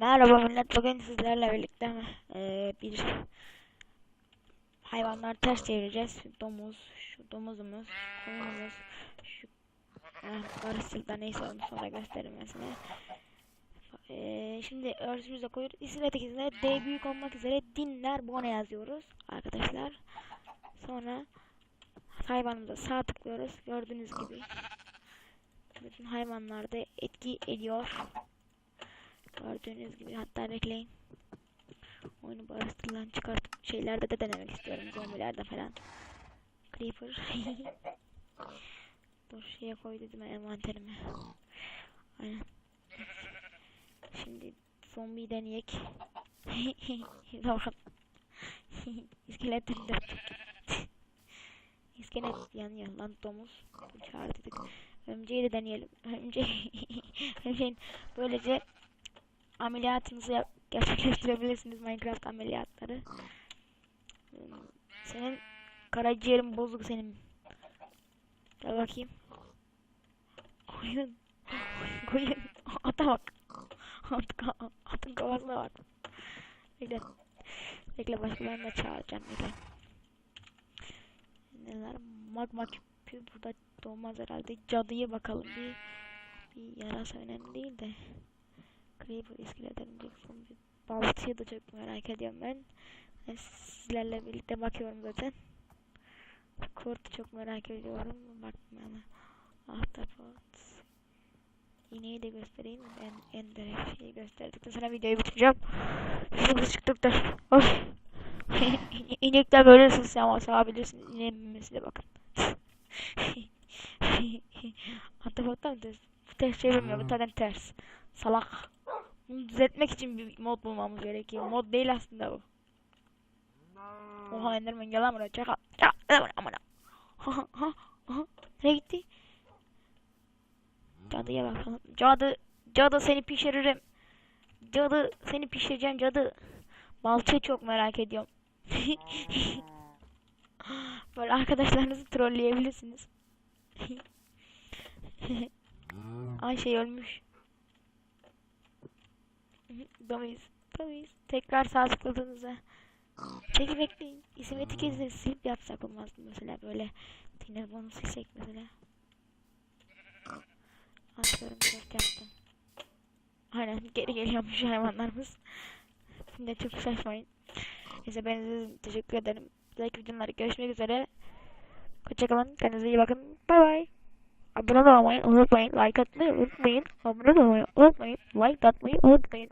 Merhaba millet. Bugün sizlerle birlikte eee, bir hayvanlar ters çevireceğiz. Domuz, şu domuzumuz, koyunumuz, şu eh, karışıkta neyse onu sonra gösteririm ben. Eee, şimdi örtümüze koyuyoruz. İsmet ikisine D büyük olmak üzere dinler bone yazıyoruz arkadaşlar. Sonra hayvanımıza sağ tıklıyoruz. Gördüğünüz gibi bütün hayvanlarda etki ediyor. Gördüğünüz gibi hatta bekleyin. Oyunu barıştırılan çıkartıp şeylerde de denemek istiyorum. Zombilerde falan. Creeper. Dur şeye koy dedim envanterime. Aynen. Şimdi zombi deneyek. Bakın. İskeletten de. İskelet yanıyor lan domuz. Çağırdık. Ömceyi de deneyelim. Ömce Ömceğin böylece ameliyatınızı gerçekleştirebilirsiniz Minecraft ameliyatları. Hmm, Senin karaciğerin bozuk senin. Gel bakayım. Koyun. Koyun. Ata bak. At, atın kafasına bak. Bekle. Bekle başkalarını da çağıracağım. Bekle. Neler? Magma küpü burada doğmaz herhalde. Cadıyı bakalım. Bir, bir yarasa önemli değil de. Creeper iskelet örümcek zombi baltıyı da çok merak ediyorum ben. Ben sizlerle birlikte bakıyorum zaten. Kurt çok merak ediyorum. Bakmayalım. Ahtapot. İneği de göstereyim. Ben en direkt şeyi gösterdikten sonra videoyu bitireceğim. Hızlı çıktık da. Of. İnekler böyle ama sağabilirsiniz. İneğin memesine bakın. Ahtapotlar da bu ters çevirmiyor. Bu zaten ters. Salak. Bunu düzeltmek için bir mod bulmamız gerekiyor. Mod değil aslında bu. Oha Enderman gel amına. Ha ha. ha. Nereye gitti? Cadıya bakalım. Cadı. Cadı seni pişiririm. Cadı seni pişireceğim cadı. Balçayı çok merak ediyorum. Böyle arkadaşlarınızı trolleyebilirsiniz. Ay şey ölmüş. Domiz. Domiz. Tekrar sağ tıkladığınızda. Peki bekleyin. İsmeti kez silip yapsak olmaz mı mesela böyle. Bunu silsek mesela. Atıyorum dört yaptım. Aynen geri geliyormuş hayvanlarımız. Şimdi çok şaşmayın. Neyse ben size teşekkür ederim. Like videoları görüşmek üzere. Hoşçakalın. Kendinize iyi bakın. Bay bay. Abone olmayı unutmayın. Like atmayı unutmayın. Abone olmayı unutmayın. Like atmayı unutmayın.